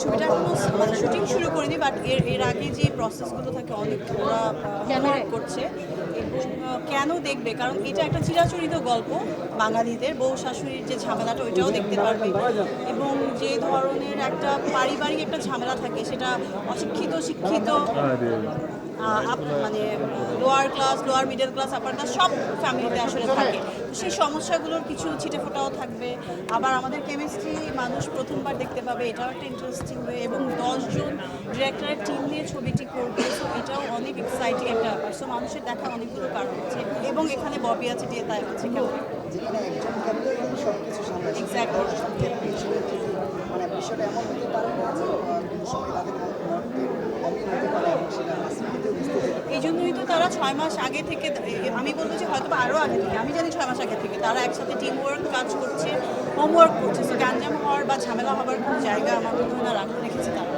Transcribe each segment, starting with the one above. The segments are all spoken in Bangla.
ছবিটা এখনও মানে শুটিং শুরু করিনি বাট এর এর আগে যে প্রসেসগুলো থাকে অনেক ওরা করছে এবং কেন দেখবে? কারণ এটা একটা চিরাচরিত গল্প বাঙালিদের, বউ শাশুড়ির যে ঝামেলাটা, ওইটাও দেখতে পারবে। এবং যে ধরনের একটা পারিবারিক একটা ঝামেলা থাকে, সেটা অশিক্ষিত, শিক্ষিত মানে lower class lower middle class upper class সব ফ্যামিলিতে আসলে থাকে। তো সেই সমস্যাগুলোর কিছু ছিটে ফোটাও থাকবে। আবার আমাদের কেমিস্ট্রি মানুষ প্রথমবার দেখতে পাবে, এটাও একটা ইন্টারেস্টিং ওয়ে এবং দশজন ডিরেক্টরের টিম নিয়ে ছবিটি করবে। সো এটাও অনেক এক্সাইটিং একটা ব্যাপার। সো মানুষের দেখা অনেকগুলো কারণ আছে। এবং এখানে ববি আছে দিয়ে তাই আছে কেমন? যেখানে এই জন্যই তো তারা ছয় মাস আগে থেকে আমি বলব যে হয়তো আরও আগে থেকে, আমি জানি ছয় মাস আগে থেকে তারা একসাথে টিম ওয়ার্ক কাজ করছে। হোমওয়ার্ক করছে সো গ্যাঞ্জাম হওয়ার বা ঝামেলা হওয়ার কোনো জায়গা আমার হয় না রাখতে রেখেছে তারা।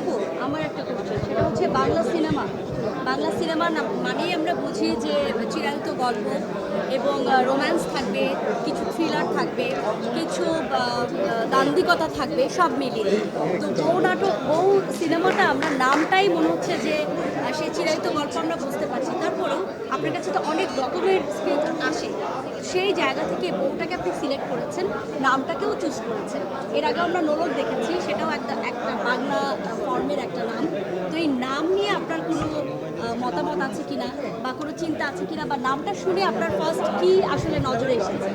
আপু আমার একটা কোশ্চেন সেটা হচ্ছে বাংলা সিনেমা। বাংলা সিনেমা মানেই আমরা বুঝি যে চিরায়িত গল্প এবং রোম্যান্স থাকবে, কিছু থ্রিলার থাকবে, কিছু দান্দিকতা থাকবে, সব মিলিয়ে। তো বউ নাটক, বউ সিনেমাটা আমরা নামটাই মনে হচ্ছে যে সেই চিরায়িত গল্প আমরা বুঝতে পারছি। তারপরেও আপনার কাছে তো অনেক রকমের স্ক্রিপ্ট সেই জায়গা থেকে বউটাকে আপনি সিলেক্ট করেছেন, নামটাকেও চুজ করেছেন। এর আগে আমরা নোলক দেখেছি, সেটাও একটা একটা বাংলা ফর্মের একটা নাম তো এই নাম নিয়ে আপনার কোনো আহ, মতামত আছে কিনা বা কোনো চিন্তা আছে কিনা বা নামটা শুনে আপনার ফার্স্ট কি আসলে নজরে এসেছে?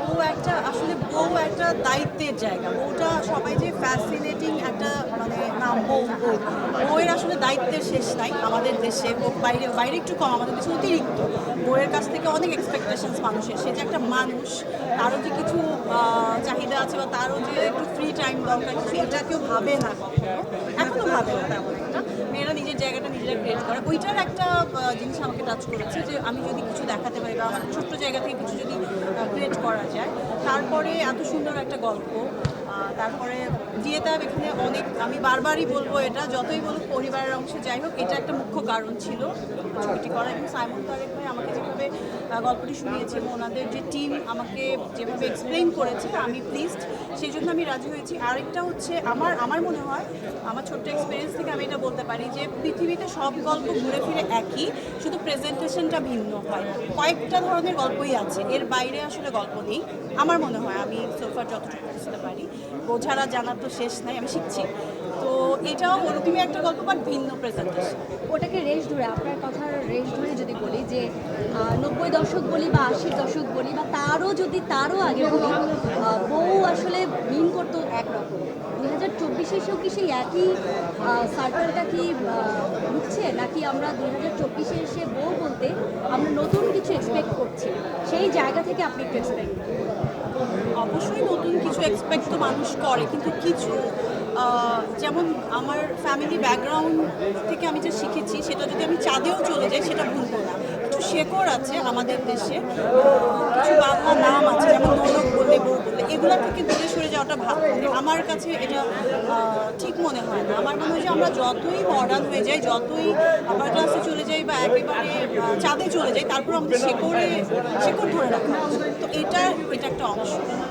বউ একটা, আসলে বউ একটা দায়িত্বের জায়গা। বউটা সবাই যে ফ্যাসিনেটিং একটা মানে নাম বউ বউ। বউয়ের আসলে দায়িত্বের শেষ নাই আমাদের দেশে। হোক বাইরে বাইরে একটু কম, আমাদের দেশে অতিরিক্ত। বউয়ের কাছ থেকে অনেক এক্সপেকটেশনস মানুষের। সে যে একটা মানুষ, তারও যে কিছু চাহিদা আছে বা তারও যে একটু টাইম দরকার এটা কেউ ভাবে না এখনও ভাবে না তেমন একটা। মেয়েরা নিজের জায়গাটা নিজেরা ক্রিয়েট করে। ওইটার একটা জিনিস আমাকে টাচ করেছে যে আমি যদি কিছু দেখাতে পারি বা আমার ছোট্ট জায়গা থেকে কিছু যদি ক্রিয়েট করা যায়, তারপরে এত সুন্দর একটা গল্প তারপরে জিয়েতাব এখানে অনেক, আমি বারবারই বলব এটা, যতই বলুক পরিবারের অংশে, যাই হোক, এটা একটা মুখ্য কারণ ছিল ছবিটি করা এবং সাইমন তারেক ভাই আমাকে যেভাবে গল্পটি শুনিয়েছে এবং ওনাদের যে টিম আমাকে যেভাবে এক্সপ্লেন করেছে, আমি প্লিজড সেই জন্য আমি রাজি হয়েছি। আরেকটা হচ্ছে, আমার আমার মনে হয়, আমার ছোট্ট এক্সপিরিয়েন্স থেকে আমি এটা বলতে পারি যে পৃথিবীতে সব গল্প ঘুরে ফিরে একই, শুধু প্রেজেন্টেশনটা ভিন্ন হয়। কয়েকটা ধরনের গল্পই আছে, এর বাইরে আসলে গল্প নেই। আমার মনে হয়, আমি সোফার যতটুকু বুঝতে পারি। বোঝারা জানার তো শেষ নাই, আমি শিখছি। তো এটাও ওরকমই একটা গল্প বাট ভিন্ন প্রেজেন্টেশন ওটাকে রেশ ধরে, আপনার কথার রেশ ধরে যদি বলি যে নব্বই দশক বলি বা আশির দশক বলি বা তারও যদি, তারও আগে বলি বউ আসলে মিন করতো একরকম। দুই হাজার চব্বিশে কি সেই একই সার্কেলটা কি ঢুকছে নাকি আমরা দুই হাজার চব্বিশে এসে বউ বলতে আমরা নতুন কিছু এক্সপেক্ট করছি? সেই জায়গা থেকে আপনি একটু অবশ্যই নতুন কিছু এক্সপেক্ট তো মানুষ করে, কিন্তু কিছু যেমন আমার ফ্যামিলি ব্যাকগ্রাউন্ড থেকে আমি যে শিখেছি, সেটা যদি আমি চাঁদেও চলে যাই, সেটা ভুলবো না। কিছু শেকড় আছে আমাদের দেশে কিছু বাংলা নাম আছে, যেমন নরক বললে বউ এগুলা থেকে দূরে সরে যাওয়াটা ভালো আমার কাছে এটা ঠিক মনে হয় না। আমার মনে হয় যে আমরা যতই মডার্ন হয়ে যাই, যতই আবার ক্লাসে চলে যাই বা একেবারে চাঁদে চলে যাই তারপর আমাদের শেকড়ে, শেকড় ধরে রাখা। তো এটা এটা একটা অংশ।